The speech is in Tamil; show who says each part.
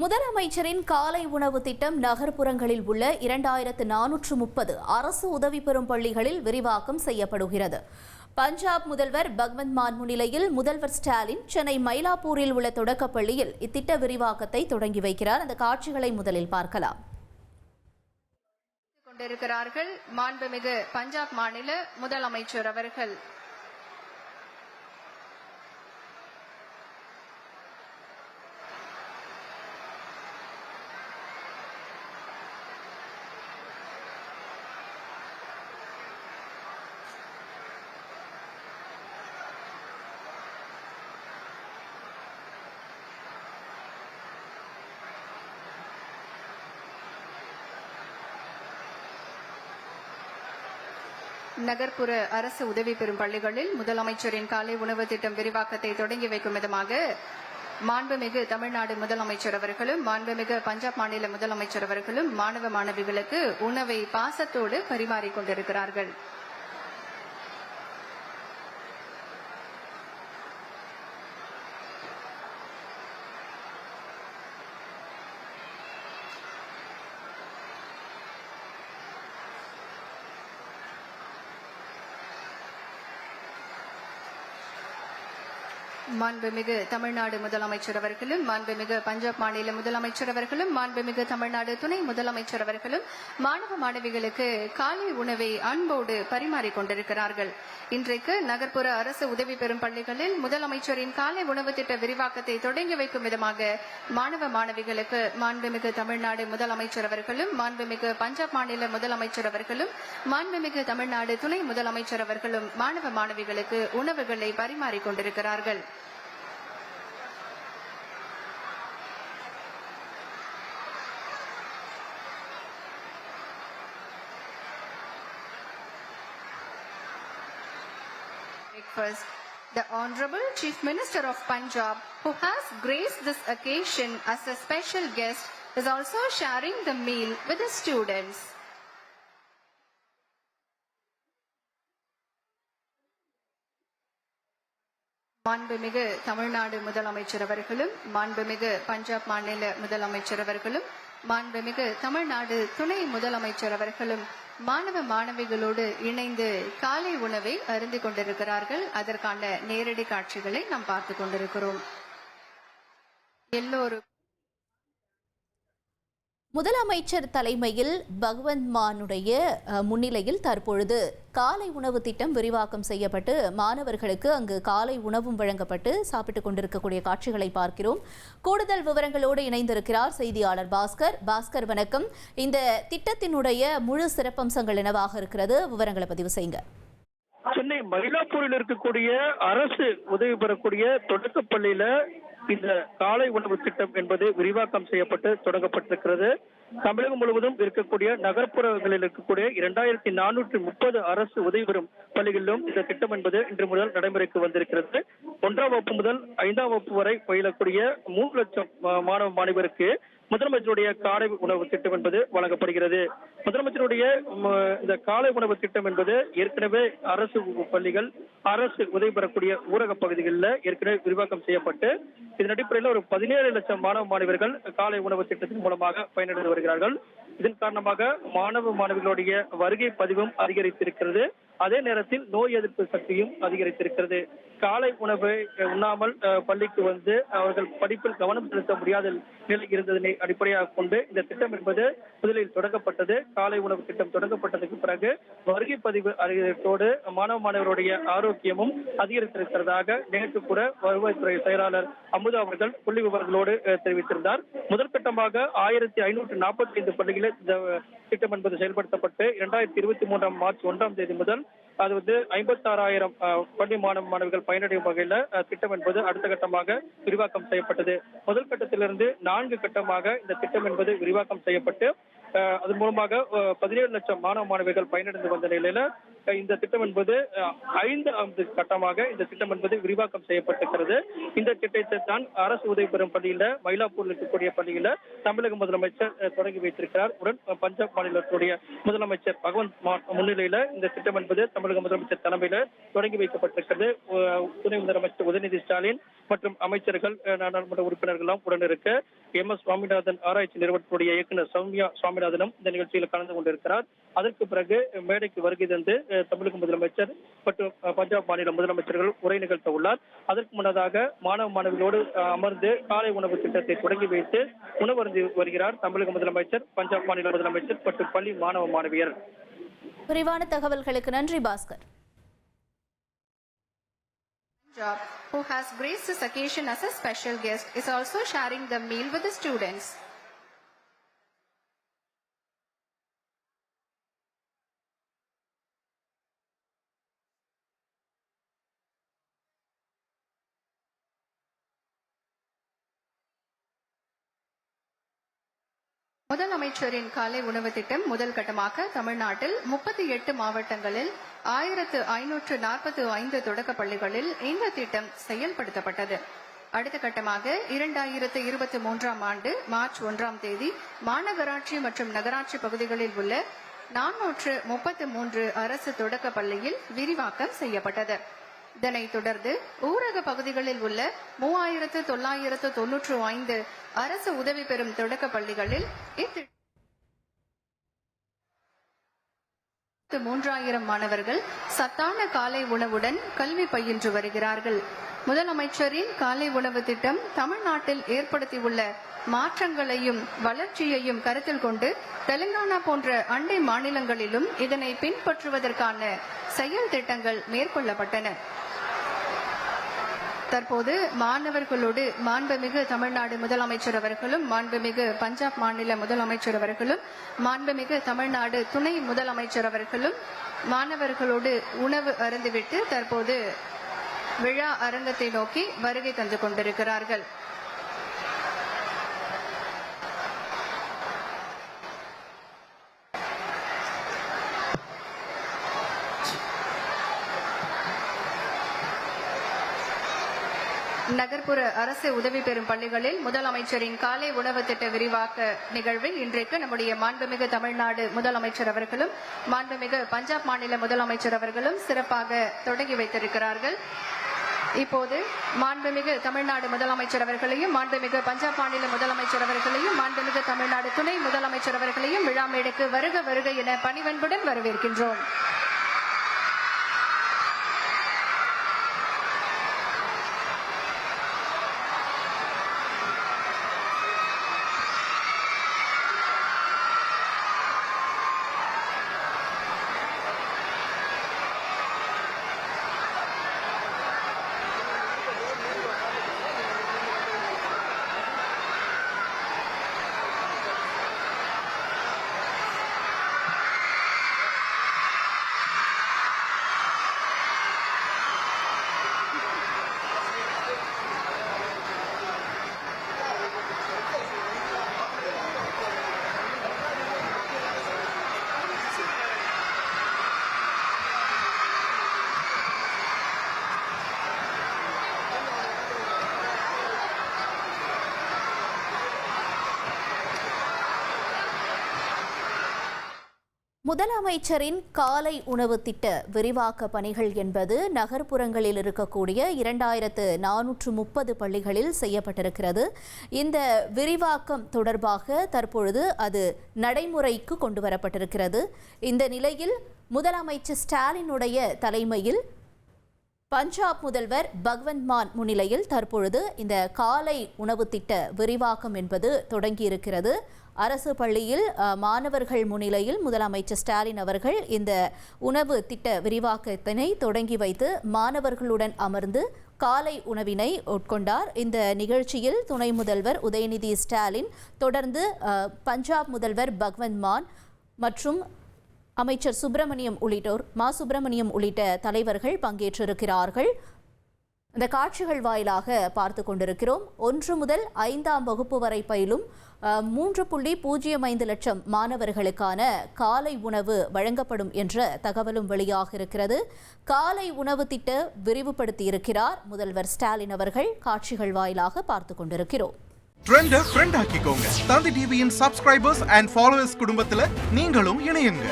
Speaker 1: முதலமைச்சரின் காலை உணவு திட்டம் நகர்ப்புறங்களில் உள்ள இரண்டாயிரத்து நானூற்று முப்பது அரசு உதவி பெறும் பள்ளிகளில் விரிவாக்கம் செய்யப்படுகிறது. பஞ்சாப் முதல்வர் பகவந்த் மான் முன்னிலையில் முதல்வர் ஸ்டாலின் சென்னை மயிலாப்பூரில் உள்ள தொடக்கப் பள்ளியில் இத்திட்ட விரிவாக்கத்தை தொடங்கி வைக்கிறார். அந்த காட்சிகளை முதலில் பார்க்கலாம்.
Speaker 2: கொண்டிருக்கிறார்கள் மாண்புமிகு பஞ்சாப் மாநில முதலமைச்சர் அவர்கள். நகர்ப்புற அரசு உதவி பெறும் பள்ளிகளில் முதலமைச்சரின் காலை உணவு திட்டம் விரிவாக்கத்தை தொடங்கி வைக்கும் விதமாக மாண்புமிகு தமிழ்நாடு முதலமைச்சர் அவர்களும் மாண்புமிகு பஞ்சாப் மாநில முதலமைச்சர் அவர்களும் மாணவ மாணவிகளுக்கு உணவை பாசத்தோடு பரிமாறிக் கொண்டிருக்கிறார்கள். மாண்புமிகு தமிழ்நாடு முதலமைச்சர் அவர்களும் மாண்புமிகு பஞ்சாப் மாநில முதலமைச்சர் அவர்களும் மாண்புமிகு தமிழ்நாடு துணை முதலமைச்சர் அவர்களும் மாணவ மாணவிகளுக்கு காலை உணவை அன்போடு பரிமாறிக்கொண்டிருக்கிறார்கள் இன்றைக்கு நகர்ப்புற அரசு உதவி பெறும் பள்ளிகளில் முதலமைச்சரின் காலை உணவு திட்ட விரிவாக்கத்தை தொடங்கி வைக்கும் விதமாக மாணவ மாணவிகளுக்கு மாண்புமிகு தமிழ்நாடு முதலமைச்சர் அவர்களும் மாண்புமிகு பஞ்சாப் மாநில முதலமைச்சர் அவர்களும் மாண்புமிகு தமிழ்நாடு துணை முதலமைச்சர் அவர்களும் மாணவ மாணவிகளுக்கு உணவுகளை பரிமாறிக்கொண்டிருக்கிறார்கள் கொண்டிருக்கிறார்கள் breakfast. The Honorable Chief Minister of Punjab, who has graced this occasion as a special guest, is also sharing the meal with the students. மாண்புமிகு தமிழ்நாடு முதலமைச்சர் அவர்களும் மாண்புமிகு பஞ்சாப் மாநில முதலமைச்சர் அவர்களும் மாண்புமிகு தமிழ்நாடு துணை முதலமைச்சர் அவர்களும் மாணவ மாணவிகளோடு இணைந்து காலை உணவை அருந்திக் கொண்டிருக்கிறார்கள். அதற்கான நேரடி காட்சிகளை நாம் பார்த்து கொண்டிருக்கிறோம். எல்லோரும்
Speaker 1: முதலமைச்சர் தலைமையில் பகவந்த் மானுடைய முன்னிலையில் தற்பொழுது காலை உணவு திட்டம் விரிவாக்கம் செய்யப்பட்டு மாணவர்களுக்கு அங்கு காலை உணவும் வழங்கப்பட்டு சாப்பிட்டுக் கொண்டிருக்கக்கூடிய காட்சிகளை பார்க்கிறோம். கூடுதல் விவரங்களோடு இணைந்திருக்கிறார் செய்தியாளர் பாஸ்கர். பாஸ்கர் வணக்கம். இந்த திட்டத்தினுடைய முழு சிறப்பம்சங்கள் என்னவாக இருக்கிறது? விவரங்களை பதிவு செய்யுங்க.
Speaker 3: சென்னை மயிலாப்பூரில் இருக்கக்கூடிய அரசு உதவி பெறக்கூடிய தொடக்கப்பள்ளியில இந்த காலை உணவு திட்டம் என்பது விரிவாக்கம் செய்யப்பட்டு தொடங்கப்பட்டிருக்கிறது. தமிழகம் முழுவதும் இருக்கக்கூடிய நகர்ப்புறங்களில் இருக்கக்கூடிய இரண்டாயிரத்தி நானூற்றி முப்பது அரசு உதவி பெறும் பள்ளிகளிலும் இந்த திட்டம் என்பது இன்று முதல் நடைமுறைக்கு வந்திருக்கிறது. ஒன்றாம் வகுப்பு முதல் ஐந்தாம் வகுப்பு வரை பயிலக்கூடிய மூன்று லட்சம் மாணவ மாணவருக்கு முதலமைச்சருடைய காலை உணவு திட்டம் என்பது வழங்கப்படுகிறது. முதலமைச்சருடைய இந்த காலை உணவு திட்டம் என்பது ஏற்கனவே அரசு பள்ளிகள் அரசு உதவி பெறக்கூடிய ஊரக பகுதிகளில் ஏற்கனவே விரிவாக்கம் செய்யப்பட்டு இதன் அடிப்படையில் ஒரு பதினேழு லட்சம் மாணவ மாணவர்கள் காலை உணவு திட்டத்தின் மூலமாக பயனடைந்து வருகிறார்கள். இதன் காரணமாக மாணவ மாணவிகளுடைய வருகை பதிவும் அதிகரித்திருக்கிறது. அதே நேரத்தில் நோய் எதிர்ப்பு சக்தியும் அதிகரித்திருக்கிறது. காலை உணவை உண்ணாமல் பள்ளிக்கு வந்து அவர்கள் படிப்பில் கவனம் செலுத்த முடியாத நிலை இருந்ததனை அடிப்படையாக கொண்டு இந்த திட்டம் என்பது முதலில் தொடங்கப்பட்டது. காலை உணவு திட்டம் தொடங்கப்பட்டதுக்கு பிறகு வருகை பதிவு அதிகரித்தோடு மாணவ மாணவருடைய ஆரோக்கியமும் அதிகரித்திருக்கிறதாக நேற்று கூட வருவாய்த்துறை செயலாளர் அமுதா அவர்கள் புள்ளி விவரங்களோடு தெரிவித்திருந்தார். முதல் கட்டமாக ஆயிரத்தி ஐநூற்று நாற்பத்தி ஐந்து பள்ளிகளில் இந்த திட்டம் என்பது செயல்படுத்தப்பட்டு இரண்டாயிரத்தி இருபத்தி மூன்றாம் மார்ச் ஒன்றாம் தேதி முதல் அது வந்து ஐம்பத்தாறாயிரம் பள்ளி மாணவ மாணவிகள் பயனடையும் வகையில் திட்டம் என்பது அடுத்த கட்டமாக விரிவாக்கம் செய்யப்பட்டது. முதல் கட்டத்திலிருந்து நான்கு கட்டமாக இந்த திட்டம் என்பது விரிவாக்கம் செய்யப்பட்டு அதன் மூலமாக பதினேழு லட்சம் மாணவ மாணவிகள் பயனடைந்து வந்த நிலையில இந்த திட்டம் என்பது ஐந்து ஆண்டு கட்டமாக இந்த திட்டம் என்பது விரிவாக்கம் செய்யப்பட்டிருக்கிறது. இந்த திட்டத்தை தான் அரசு உதவி பெறும் பள்ளியில மயிலாப்பூரில் இருக்கக்கூடிய பள்ளியில தமிழக முதலமைச்சர் தொடங்கி வைத்திருக்கிறார். உடன் பஞ்சாப் மாநிலத்துடைய முதலமைச்சர் பகவந்த் முன்னிலையில இந்த திட்டம் என்பது தமிழக முதலமைச்சர் தலைமையில தொடங்கி வைக்கப்பட்டிருக்கிறது. துணை முதலமைச்சர் உதயநிதி ஸ்டாலின் மற்றும் அமைச்சர்கள் நாடாளுமன்ற உறுப்பினர்களும் உடன் இருக்க எம் எஸ் சுவாமிநாதன் ஆராய்ச்சி நிறுவனத்துடைய இயக்குநர் சௌமியா சுவாமிநாதனும் இந்த நிகழ்ச்சியில் கலந்து கொண்டிருக்கிறார். அதற்கு பிறகு மேடைக்கு வருகை தந்து தமிழக முதலமைச்சர் மற்றும் பஞ்சாப் மாநில முதலமைச்சர்கள் உரை நிகழ்த்த உள்ளார். அதற்கு முன்னதாக மாணவ மாணவிகளோடு அமர்ந்து காலை உணவு திட்டத்தை தொடங்கி வைத்து உணவருந்தி வருகிறார் தமிழக முதலமைச்சர் பஞ்சாப் மாநில முதலமைச்சர் மற்றும் பள்ளி மாணவ மாணவியர்.
Speaker 1: விரிவான தகவல்களுக்கு நன்றி Bhaskar.
Speaker 2: Who has graced this occasion as a special guest, is also sharing the meal with the students. முதலமைச்சரின் காலை உணவு திட்டம் முதல் கட்டமாக தமிழ்நாட்டில் முப்பத்தி எட்டு மாவட்டங்களில் ஆயிரத்து ஐநூற்று நாற்பத்தி ஐந்து தொடக்க பள்ளிகளில் இந்த திட்டம் செயல்படுத்தப்பட்டது. அடுத்த கட்டமாக இரண்டாயிரத்து இருபத்தி மூன்றாம் ஆண்டு மார்ச் ஒன்றாம் தேதி மாநகராட்சி மற்றும் நகராட்சி பகுதிகளில் உள்ள நானூற்று முப்பத்து மூன்று அரசு தொடக்க பள்ளியில் விரிவாக்கம் செய்யப்பட்டது. இதனைத் தொடர்ந்து ஊரக பகுதிகளில் உள்ள மூவாயிரத்து தொள்ளாயிரத்து தொன்னூற்று ஐந்து அரசு உதவி பெறும் தொடக்க பள்ளிகளில் மூன்றாயிரம் மாணவர்கள் சத்தான காலை உணவுடன் கல்வி பயின்று வருகிறார்கள். முதலமைச்சரின் காலை உணவு திட்டம் தமிழ்நாட்டில் ஏற்படுத்தியுள்ள மாற்றங்களையும் வளர்ச்சியையும் கருத்தில் கொண்டு தெலுங்கானா போன்ற அண்டை மாநிலங்களிலும் இதனை பின்பற்றுவதற்கான செயல் திட்டங்கள் மேற்கொள்ளப்பட்டன. தற்போது மாணவர்களோடு மாண்புமிகு தமிழ்நாடு முதலமைச்சர் அவர்களும் மாண்புமிகு பஞ்சாப் மாநில முதலமைச்சர் அவர்களும் மாண்புமிகு தமிழ்நாடு துணை முதலமைச்சர் அவர்களும் மாணவர்களோடு உணவு அருந்துவிட்டு தற்போது விழா அரங்கத்தை நோக்கி வருகை தந்து கொண்டிருக்கிறார்கள். நகர்ப்புற அரசு உதவி பெறும் பள்ளிகளில் முதலமைச்சரின் காலை உணவு திட்ட விரிவாக்க நிகழ்வில் இன்றைக்கு நம்முடைய மாண்புமிகு தமிழ்நாடு முதலமைச்சர் அவர்களும் மாண்புமிகு பஞ்சாப் மாநில முதலமைச்சர் அவர்களும் சிறப்பாக தொடங்கி வைத்திருக்கிறார்கள். இப்போது மாண்புமிகு தமிழ்நாடு முதலமைச்சர் அவர்களையும் மாண்புமிகு பஞ்சாப் மாநில முதலமைச்சர் அவர்களையும் மாண்புமிகு தமிழ்நாடு துணை முதலமைச்சர் அவர்களையும் விழா மேடைக்கு வருக வருக என பணிவன்புடன் வரவேற்கின்றோம்.
Speaker 1: முதலமைச்சரின் காலை உணவு திட்ட விரிவாக்க பணிகள் என்பது நகர்ப்புறங்களில் இருக்கக்கூடிய இரண்டாயிரத்து நானூற்று முப்பது பள்ளிகளில் செய்யப்பட்டிருக்கிறது. இந்த விரிவாக்கம் தொடர்பாக தற்பொழுது அது நடைமுறைக்கு கொண்டு வரப்பட்டிருக்கிறது இந்த நிலையில் முதலமைச்சர் ஸ்டாலினுடைய தலைமையில் பஞ்சாப் முதல்வர் பகவந்த் மான் முன்னிலையில் தற்பொழுது இந்த காலை உணவு திட்ட விரிவாக்கம் என்பது தொடங்கியிருக்கிறது. அரசு பள்ளியில் மாணவர்கள் முன்னிலையில் முதலமைச்சர் ஸ்டாலின் அவர்கள் இந்த உணவு திட்ட விரிவாக்கத்தினை தொடங்கி வைத்து மாணவர்களுடன் அமர்ந்து காலை உணவினை உட்கொண்டார். இந்த நிகழ்ச்சியில் துணை முதல்வர் உதயநிதி ஸ்டாலின் தொடர்ந்து பஞ்சாப் முதல்வர் பகவந்த் மான் மற்றும் அமைச்சர் சுப்பிரமணியம் உள்ளிட்டோர் மா சுப்பிரமணியம் உள்ளிட்ட தலைவர்கள் பங்கேற்றிருக்கிறார்கள். இந்த காட்சிகள் வாயிலாக பார்த்து கொண்டிருக்கிறோம். ஒன்று முதல் ஐந்தாம் வகுப்பு வரை பயிலும் மூன்று புள்ளி பூஜ்ஜியம் ஐந்து லட்சம் மாணவர்களுக்கான காலை உணவு வழங்கப்படும் என்ற தகவலும் வெளியாக இருக்கிறது. காலை உணவு திட்ட விரிவுபடுத்தி இருக்கிறார் முதல்வர் ஸ்டாலின் அவர்கள். காட்சிகள் வாயிலாக பார்த்து கொண்டிருக்கிறோம்.
Speaker 4: ட்ரெண்ட ஃப்ரெண்ட் ஆக்கிக்கோங்க. தந்தி டிவியின் சப்ஸ்கிரைபர்ஸ் அண்ட் ஃபாலோவர்ஸ் குடும்பத்தில் நீங்களும் இணையுங்க.